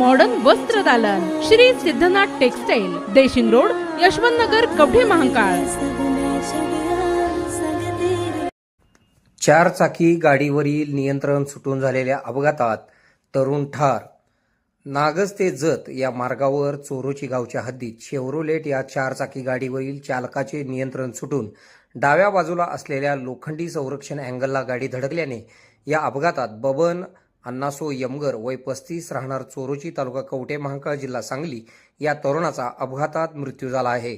Modern वस्त्र दालन. Shri Siddhanath textile Deshing road Yashwant Nagar Kavathe Mahakal. चार चाकी गाडीवरील नियंत्रण सुटून झालेल्या अपघातात तरुण ठार. नागज ते जत या मार्गावर चोरोची गावच्या हद्दीत शेवरोलेट या चारचाकी गाडीवरील चालकाचे नियंत्रण सुटून डाव्या बाजूला असलेल्या लोखंडी संरक्षण अँगलला गाडी धडकल्याने या अपघातात बबन अण्णासो यमगर वय पस्तीस राहणार चोरोची तालुका कवटे महांकाळ जिल्हा सांगली या तरुणाचा अपघातात मृत्यू झाला आहे.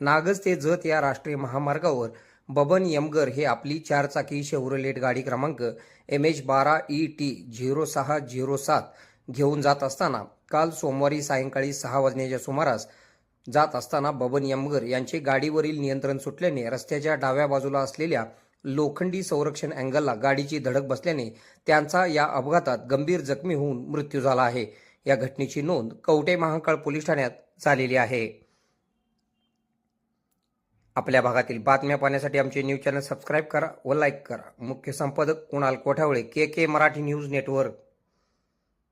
नागज ते जत या राष्ट्रीय महामार्गावर बबन यमगर हे आपली चारचाकी शेवरोलेट गाडी क्रमांक एम एच बारा ई टी झिरो सहा झिरो सात घेऊन जात असताना काल सोमवारी सायंकाळी सहा वाजण्याच्या सुमारास जात असताना बबन यमगर यांचे गाडीवरील नियंत्रण सुटल्याने रस्त्याच्या डाव्या बाजूला असलेल्या लोखंडी संरक्षण अँगलला गाडीची धडक बसल्याने त्यांचा या अपघातात गंभीर जखमी होऊन मृत्यू झाला आहे. या घटनेची नोंद कवटे महाकाळ पोलीस ठाण्यात झालेली आहे. आपल्या भागातील बातम्या पाहण्यासाठी आमचे न्यूज चॅनल सबस्क्राईब करा व लाईक करा. मुख्य संपादक Kunal Kothawale K K Marathi news network.